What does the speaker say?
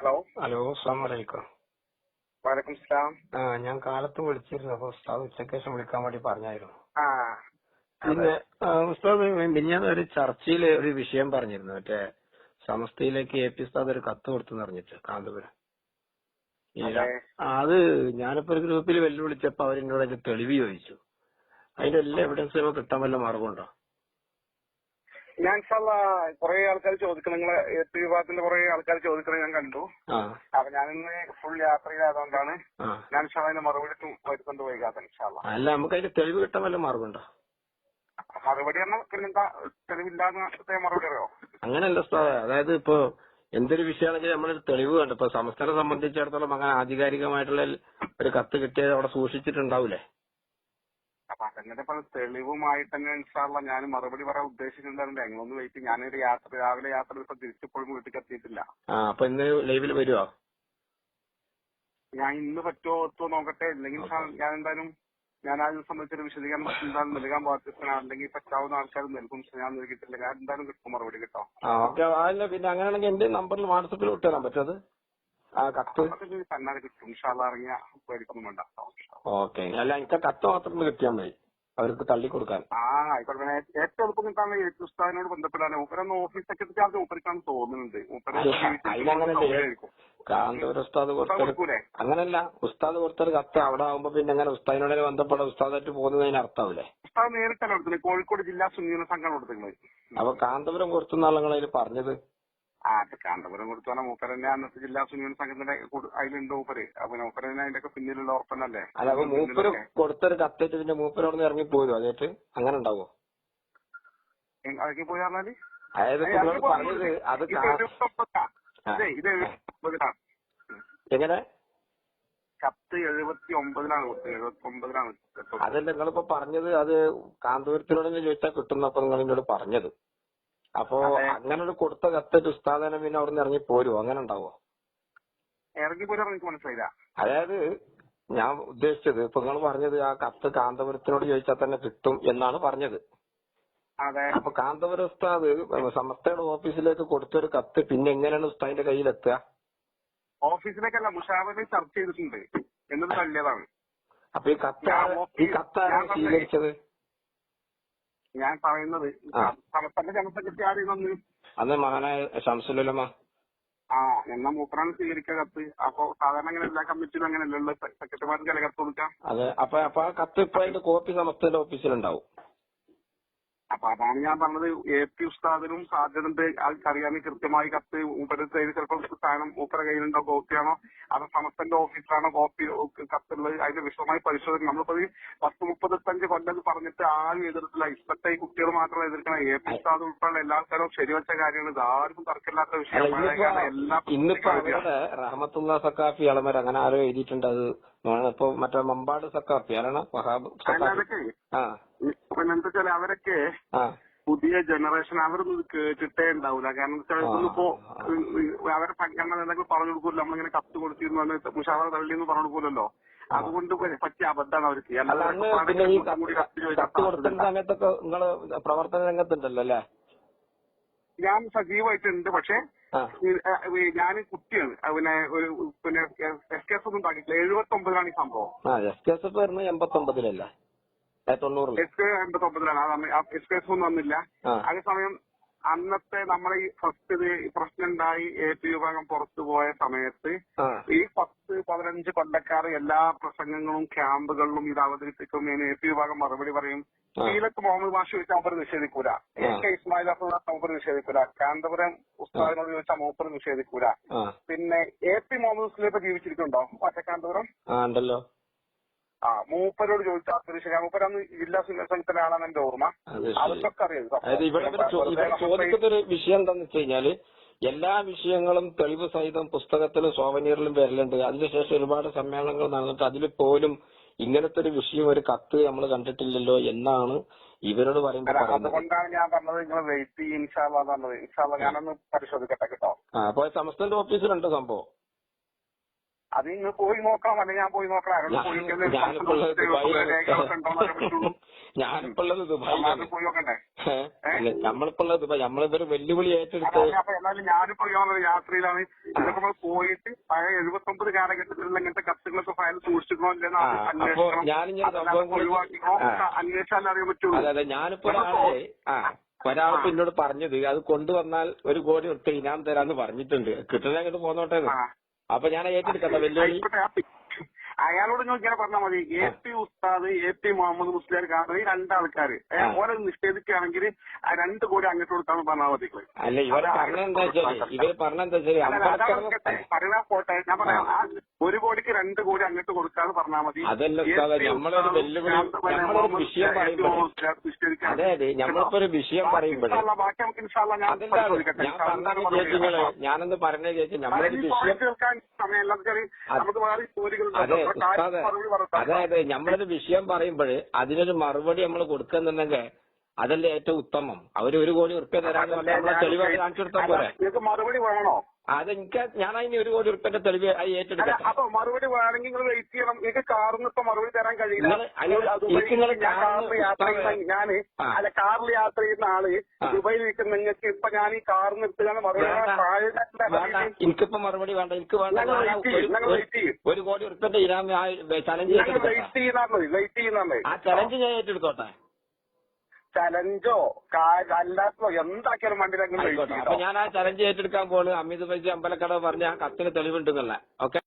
Hello. Hello അസ്സാം വലൈക്കും slam ആ ഞാൻ കാലത്ത് വിളിച്ചിരുന്നു അപ്പൊ ഉസ്താദ് ഉച്ചയ്ക്ക് ശേഷം വിളിക്കാൻ വേണ്ടി പറഞ്ഞായിരുന്നു. പിന്നെ ഉസ്താദ് മിനിഞ്ഞാന്ന് ഒരു ചർച്ചയിൽ ഒരു വിഷയം പറഞ്ഞിരുന്നു. മറ്റേ സമസ്തയിലേക്ക് എ പി ഉസ്താദ് ഒരു കത്ത് കൊടുത്തു പറഞ്ഞിട്ട് കാന്തപുരം. അത്. ഞാനിപ്പോ ഒരു ഗ്രൂപ്പിൽ വെല്ലുവിളിച്ചപ്പോ അവരെന്നോട് അതിന്റെ തെളിവ് ചോദിച്ചു. അതിന്റെ എല്ലാ എവിഡൻസും കിട്ടാൻ വല്ല മാർഗമുണ്ടോ? ഞാൻ ഇൻഷാല്ല കുറെ ആൾക്കാർ ചോദിക്കണം നിങ്ങളെ എട്ട് വിഭാഗത്തിന്റെ കുറെ ആൾക്കാർ ചോദിക്കണം ഞാൻ കണ്ടു. ഞാൻ ഞാനിന്ന് ഫുൾ യാത്ര ആ. ഞാൻ ഇൻഷാല്ല അതിന്റെ മറുപടി വരുത്തുകൊണ്ട് പോയിക്കാത്ത ഇൻഷാല്ല അല്ല. നമുക്ക് അതിന്റെ തെളിവ് കിട്ടാൻ വല്ല മാർഗമുണ്ടോ? മറുപടി പറഞ്ഞാൽ പിന്നെന്താ തെളിവില്ലാത്ത മറുപടി അറിയോ? അങ്ങനെയല്ല അതായത് ഇപ്പോ എന്തൊരു വിഷയമാണെങ്കിൽ നമ്മളൊരു തെളിവ് കണ്ടു. ഇപ്പൊ സംസ്ഥാനം സംബന്ധിച്ചിടത്തോളം അങ്ങനെ ആധികാരികമായിട്ടുള്ള ഒരു കത്ത് കിട്ടിയത് അവിടെ സൂക്ഷിച്ചിട്ടുണ്ടാവൂലേ? അപ്പൊ പല തെളിവുമായിട്ട് തന്നെ ഇൻഷാള്ള ഞാൻ മറുപടി പറയാൻ ഉദ്ദേശിക്കുന്നുണ്ട് എങ്ങനൊന്ന് വെയിറ്റ് ഞാനൊരു യാത്ര രാവിലെ യാത്ര ഇപ്പൊ തിരിച്ചിപ്പോഴും വീട്ടിൽ എത്തിയിട്ടില്ല. ആ അപ്പൊ ഇന്ന് ലൈവിൽ വരുവോ? ഞാൻ ഇന്ന് പറ്റുമോ നോക്കട്ടെ. ഇല്ലെങ്കിൽ ഞാൻ എന്തായാലും ഞാൻ അതിനെ സംബന്ധിച്ചൊരു വിശദീകരണം എന്തായാലും നൽകാൻ ബാധ്യസ്ഥനാണ്. അല്ലെങ്കിൽ പറ്റാവുന്ന ആൾക്കാർ നൽകും. ഞാൻ നൽകിയിട്ടില്ല. ഞാൻ എന്തായാലും കിട്ടും മറുപടി കിട്ടോ. ആ അല്ല പിന്നെ അങ്ങനെയാണെങ്കിൽ എന്റെ നമ്പറിൽ വാട്സപ്പിൽ വിട്ടുതരാൻ പറ്റത് ആ കത്ത്? തന്നാലെ കിട്ടും. ഇറങ്ങിയ പേടിക്കൊന്നും വേണ്ട. ഓക്കെ. അല്ല എനിക്ക് ആ കത്ത് മാത്രം കിട്ടിയാൽ മതി. അവർക്ക് തള്ളി കൊടുക്കാൻ ആ ആയിക്കോട്ടെ. പിന്നെ ഏറ്റവും എളുപ്പം കിട്ടാൻ ഏറ്റവും ഉസ്താദിനോട് ബന്ധപ്പെടാൻ മൂപ്പരൊന്ന് ഓഫീസ് സെക്രട്ടറി ചാർജ് മൂപ്പരിക്കാണ് തോന്നുന്നുണ്ട്. മൂപ്പര് സൗകര്യമായിരിക്കും. കാന്തപുര ഉസ്താദ് ഉസ്താദ് കൊടുത്തൊരു കൊടുക്കൂലേ? അങ്ങനല്ല. ഉസ്താദ് കൊടുത്തൊരു കത്ത് അവിടെ ആവുമ്പോ പിന്നെ അങ്ങനെ ഉസ്താദിനോട് ബന്ധപ്പെട്ട ഉസ്താദായിട്ട് പോകുന്നതിന് അർത്ഥമാവില്ലേ ഉസ്താദ് നേരിട്ടല്ല കൊടുത്തത് കോഴിക്കോട് ജില്ലാ സുന്നീന സംഘം കൊടുത്തിട്ടുള്ളത് അപ്പൊ കാന്തപുരം അതിൽ പറഞ്ഞത്? ആ അത് കാന്തപുരം കൊടുത്തോളാം മൂപ്പര് തന്നെ അന്നത്തെ ജില്ലാ സുനിയൻ സംഘത്തിന്റെ അതിലുണ്ട് മൂപ്പര്. അപ്പൊ മൂപ്പര് തന്നെ അതിന്റെ ഒക്കെ പിന്നിലുള്ള ഓർപ്പനല്ലേ അല്ല അപ്പൊ മൂപ്പര് കൊടുത്തൊരു കത്തേറ്റ് പിന്നെ മൂപ്പര് അവിടെ ഇറങ്ങി പോയോ അതേറ്റ് അങ്ങനെ ഉണ്ടാവോ? അതൊക്കെ പോയി പറഞ്ഞാൽ? അതായത് പറഞ്ഞത് അത് എങ്ങനെ? കത്ത് എഴുപത്തി ഒമ്പതിനാണ് കൊടുത്തത് എഴുപത്തി ഒമ്പതിനാണ് അതല്ല നിങ്ങളിപ്പോ പറഞ്ഞത് അത് കാന്തപുരത്തിനോട് ചോദിച്ചാൽ കിട്ടുന്നപ്പോ നിങ്ങൾ എന്നോട് പറഞ്ഞത്. അപ്പോ ഒരു കൊടുത്ത കത്തേറ്റ് ഉസ്താദനെ പിന്നെ അവിടെ നിന്ന് ഇറങ്ങി പോരുവോ? അങ്ങനെ ഉണ്ടാവോ പോരാ അതായത് ഞാൻ ഉദ്ദേശിച്ചത് ഇപ്പൊ നിങ്ങൾ പറഞ്ഞത് ആ കത്ത് കാന്തപുരത്തിനോട് ചോദിച്ചാൽ തന്നെ കിട്ടും എന്നാണ് പറഞ്ഞത്. അപ്പൊ കാന്തപുരം ഉസ്താദ് സമസ്തയുടെ ഓഫീസിലേക്ക് കൊടുത്തൊരു കത്ത് പിന്നെ എങ്ങനെയാണ് ഉസ്താദിന്റെ കയ്യിലെത്തുക? ഓഫീസിലേക്കല്ല മുഷാവറിൽ ചർച്ച ചെയ്തിട്ടുണ്ട്. എന്നത് നല്ലതാണ്. അപ്പൊ ഈ കത്ത് ഈ കത്ത് ആരാണ് സ്വീകരിച്ചത്? ഞാൻ പറയുന്നത്. സമസ്തന്റെ ജനറൽ സെക്രട്ടറി അന്ന് മഹാനായ ഷംസുലുലമ ആ എന്ന മൂപ്പറാണ് സ്വീകരിക്കുക കത്ത്. അപ്പൊ സാധാരണ അങ്ങനെ എല്ലാ കമ്മിറ്റിയിലും അങ്ങനെ അല്ലല്ലോ സെക്രട്ടറിമാർക്ക് അല്ലെ കത്ത് കൊടുക്കാം. അതെ അപ്പൊ അപ്പൊ ആ കത്ത് ഇപ്പൊ അതിന്റെ കോപ്പി സമസ്തയുടെ ഓഫീസിലുണ്ടാവും അപ്പൊ അതാണ് ഞാൻ പറഞ്ഞത്. എ പി ഉസ്താദിനും സാധ്യതയുണ്ട് അതറിയാൻ കൃത്യമായി കത്ത് കയ്യിൽ ചിലപ്പോൾ സ്ഥാനം ഉപര കയ്യിലുണ്ടോ കോപ്പിയാണോ അത് സമസ്തന്റെ ഓഫീസിലാണോ കോപ്പി കത്തുള്ളത് അതിന്റെ വിശദമായി പരിശോധന. നമ്മളിപ്പോ പത്ത് മുപ്പത്തഞ്ച് കൊല്ലം പറഞ്ഞിട്ട് ആരും എതിർത്തില്ല. ഇപ്പത്തെ ഈ കുട്ടികൾ മാത്രമേ എതിർക്കണം. എ പി ഉസ്താദ് ഉൾപ്പെടെ എല്ലാ ആൾക്കാരും ശരിവെച്ച കാര്യങ്ങൾ ഇത് ആർക്കും തർക്കമില്ലാത്ത വിഷയമാണ് ഇന്നിപ്പോ റഹമത്തുള്ള സക്കാഫി അങ്ങനെ ആരോ എഴുതിയിട്ടുണ്ട് അത്. ഇപ്പൊ മറ്റേ മമ്പാട് സക്കാഫി അതാണ് വഹാബ് സക്കാഫി ആ. പിന്നെ എന്താ വെച്ചാൽ അവരൊക്കെ പുതിയ ജനറേഷൻ അവരൊന്നും ഇത് കേട്ടിട്ടേ ഉണ്ടാവില്ല കാരണം വെച്ചാൽ ഇന്നിപ്പോ ആ. അവരെ സംഘടന എന്തെങ്കിലും പറഞ്ഞു കൊടുക്കൂല്ലോ നമ്മളിങ്ങനെ കത്ത് കൊടുത്തിരുന്നു മുഷാവറ തള്ളിയെന്ന് പറഞ്ഞു കൊടുക്കൂലല്ലോ. അതുകൊണ്ട് പറ്റിയ അബദ്ധമാണ് അവർക്ക്. സമയത്തൊക്കെ നിങ്ങൾ പ്രവർത്തന രംഗത്തുണ്ടല്ലോ അല്ലേ? ഞാൻ സജീവമായിട്ടുണ്ട് പക്ഷെ ഞാൻ കുട്ടിയാണ്. പിന്നെ ഒരു പിന്നെ എസ് കെ എസ് ഒന്നും ഉണ്ടാക്കിയിട്ടില്ല. എഴുപത്തി ഒമ്പതിലാണ് ഈ സംഭവം. എസ് കെ എസ് വരുന്നത് എൺപത്തി ഒമ്പതിലല്ലേ എസ് കെ ഒമ്പതിലാണ് എസ് കെ എസ് ഒന്നും വന്നില്ല അതേസമയം അന്നത്തെ നമ്മളെ ഈ ഫസ്റ്റ് ഇത് പ്രശ്നം ഉണ്ടായി എ പി വിഭാഗം പുറത്തു പോയ സമയത്ത് ഈ പത്ത് പതിനഞ്ച് കൊല്ലക്കാർ എല്ലാ പ്രസംഗങ്ങളും ക്യാമ്പുകളിലും ഇത് അവതരിപ്പിക്കും. എ പി വിഭാഗം മറുപടി പറയും? ആ. സീലത്ത് മുഹമ്മദ് ബാഷ് ചോദിച്ചാൽ അവർ നിഷേധിക്കൂല. എ കെ ഇസ്മായിൽ അഹമ്മദ് മൂപ്പർ നിഷേധിക്കൂല. കാന്തപുരം ഉസ്താദിനോട് ചോദിച്ചാൽ മൂപ്പർ നിഷേധിക്കൂല. പിന്നെ എ പി മുഹമ്മദ് മുസ്ലിം ഇപ്പൊ ജീവിച്ചിരിക്കുന്നുണ്ടോ? മറ്റേ കാന്തപുരം ഉണ്ടല്ലോ. ആ മൂപ്പരോട് ചോദിച്ചു അത്ര ശരിയാ മൂപ്പരന്ന് ജില്ലാ സിനിമ സംഘത്തിലാണെന്ന് എന്റെ ഓർമ്മ. അത് അതൊക്കെ അറിയാം ചോദിക്കുന്ന ഒരു വിഷയം എന്താന്ന് വെച്ച് കഴിഞ്ഞാൽ എല്ലാ വിഷയങ്ങളും തെളിവ് സഹിതം പുസ്തകത്തിലും സോവനീറിലും വരലുണ്ട്. അതിനുശേഷം ഒരുപാട് സമ്മേളനങ്ങൾ നടന്നിട്ട് അതിൽ പോലും ഇങ്ങനത്തെ ഒരു വിഷയം ഒരു കത്ത് നമ്മൾ കണ്ടിട്ടില്ലല്ലോ എന്നാണ് ഇവരോട് പറയുമ്പോൾ അതുകൊണ്ടാണ് ഞാൻ പറഞ്ഞത് നിങ്ങൾ വെയിറ്റ് ചെയ്യും ഇൻഷാല്ല പറഞ്ഞത്. ഇൻഷാല്ല ഞാനൊന്ന് പരിശോധിക്കട്ടെ കേട്ടോ. ആ അപ്പൊ സംസ്ഥാന ഓഫീസിലുണ്ട് സംഭവം. അത് ഇന്ന് പോയി നോക്കാം അല്ലെങ്കിൽ ഞാൻ പോയി നോക്കാം എന്നൊക്കെ പറ്റുള്ളൂ. ഞാനിപ്പോ ഉള്ളത് ദുബായിലാണ്. പോയി നോക്കണ്ടേ? നമ്മളിപ്പോ ഉള്ളത് ദുബായ്. നമ്മളിതൊരു വെല്ലുവിളി ഏറ്റെടുത്ത് എന്നാലും ഞാനിപ്പോ യാത്രയിലാണ്. ഇതൊക്കെ നമ്മൾ പോയിട്ട് പഴയ എഴുപത്തൊമ്പത് കാലഘട്ടത്തിലുള്ള ഇങ്ങനത്തെ കത്തുകളൊക്കെ ഫയൽ സൂക്ഷിക്കണോ ഇല്ലെന്ന് അന്വേഷിക്കണം. ആ. അന്വേഷിച്ചാലേ അറിയാൻ പറ്റുള്ളൂ. അതെ അതെ ഞാനിപ്പോ ഒരാളെ ഒരാളിപ്പോ എന്നോട് പറഞ്ഞത് അത് കൊണ്ടുവന്നാൽ ഒരു കോടി ഉറുപ്പ് ഇനാം തരാന്ന് പറഞ്ഞിട്ടുണ്ട്. കിട്ടണ അങ്ങോട്ട് പോന്നോട്ടെ. അപ്പൊ ഞാൻ ഏറ്റെടുക്കട്ടെ വെല്ലുവിളി. അയാളോട് ഞാൻ ഇങ്ങനെ പറഞ്ഞാൽ മതി. എ പി ഉസ്താദ് എ പി മുഹമ്മദ് മുസ്ലിയാർ ഖാദർ ഈ രണ്ടാൾക്കാർ. ഓരോ നിഷേധിക്കുകയാണെങ്കിൽ ആ രണ്ട് കോടി അങ്ങോട്ട് കൊടുത്താൽ പറഞ്ഞാൽ മതി അല്ല പറഞ്ഞെന്താ പറഞ്ഞെന്താ. പറയാൻ പോട്ടെ. ഞാൻ പറയാം. ആ. ഒരു കോടിക്ക് രണ്ട് കോടി അങ്ങോട്ട് കൊടുക്കാന്ന് പറഞ്ഞാൽ മതി. അതല്ല നമ്മളൊരു വെല്ലുവിളി- നമ്മളൊരു വിഷയം എ പി പറയുമ്പോഴേ- മുഹമ്മദ് മുസ്ലിയാർ നിഷേധിക്കുകയാണ്. അതെ നമ്മളിപ്പോ ഒരു വിഷയം പറയുമ്പോഴേ ബാക്കി നമുക്ക് ഇൻഷാല്ലാ ഞാൻ. ഞാനൊന്ന് പറഞ്ഞ ചേച്ചി നമ്മളൊരു വിഷയം നമുക്ക് വേറെ ചോദ്യങ്ങളുണ്ട്. അതെ. മറുപടി അതായത് നമ്മളൊരു വിഷയം പറയുമ്പോൾ അതിനൊരു മറുപടി നമ്മൾ കൊടുക്കുന്നുണ്ടെങ്കിൽ അതല്ലേ ഏറ്റവും ഉത്തമം. അവർ ഒരു കോടി ഉറുപ്പ്യ തരാന്ന് പറഞ്ഞാൽ നമ്മളെ തെളിവായി കാണിച്ചു കൊടുത്താൽ പോരെ. അതെനിക്ക് ഞാൻ അതിന് ഒരു കോടി ഉറുപ്പ്യന്റെ തെളിവ് അത് അല്ല ഏറ്റെടുക്കട്ടെ. അപ്പൊ മറുപടി വേണമെങ്കിൽ നിങ്ങൾ വെയിറ്റ് ചെയ്യണം. എനിക്ക് കാറിന് ഇപ്പൊ മറുപടി തരാൻ കഴിയില്ല. നിങ്ങൾ അതിന് നിങ്ങൾ ദുബായിൽ എനിക്ക് നിങ്ങൾ ഞാൻ കാറിന് കാറിൽ യാത്ര ചെയ്യുന്ന ഞാൻ ആ. അല്ല കാറിൽ യാത്ര ചെയ്യുന്ന ആൾ ആ. ദുബായിൽ നിൽക്കുന്ന നിങ്ങൾക്ക് ഇപ്പൊ ഞാൻ ഈ കാർ നിർത്തുകയാണ് മറുപടി വേണ്ട. വേണ്ട. എനിക്കിപ്പോ മറുപടി വേണ്ട. എനിക്ക് വേണ്ട. ഞങ്ങൾ ഞാൻ വെയിറ്റ് ചെയ്യും, ഒരു- ഞങ്ങൾ വെയിറ്റ് ചെയ്യും. ഒരു കോടി ഉറുപ്പ്യന്റെ ഇനാം ചലഞ്ച് ഞങ്ങൾ ഏറ്റെടുക്കട്ടെ വെയിറ്റ് ചെയ്യുന്ന മതി. വെയിറ്റ് ചെയ്യുന്ന മതി. ആ ചലഞ്ച് ഞാൻ ഏറ്റെടുത്തോട്ടെ? ചലഞ്ചോ അല്ലാത്തോ എന്താക്കിയാലും വണ്ടിയിൽ ആയിക്കോട്ടെ. അപ്പൊ ഞാൻ ആ ചലഞ്ച് ഏറ്റെടുക്കാൻ പോണ്. അമിത് ഫൈസി അമ്പലക്കടവ് പറഞ്ഞ ആ കത്തിന് തെളിവുണ്ടെന്നുള്ള ഓക്കെ?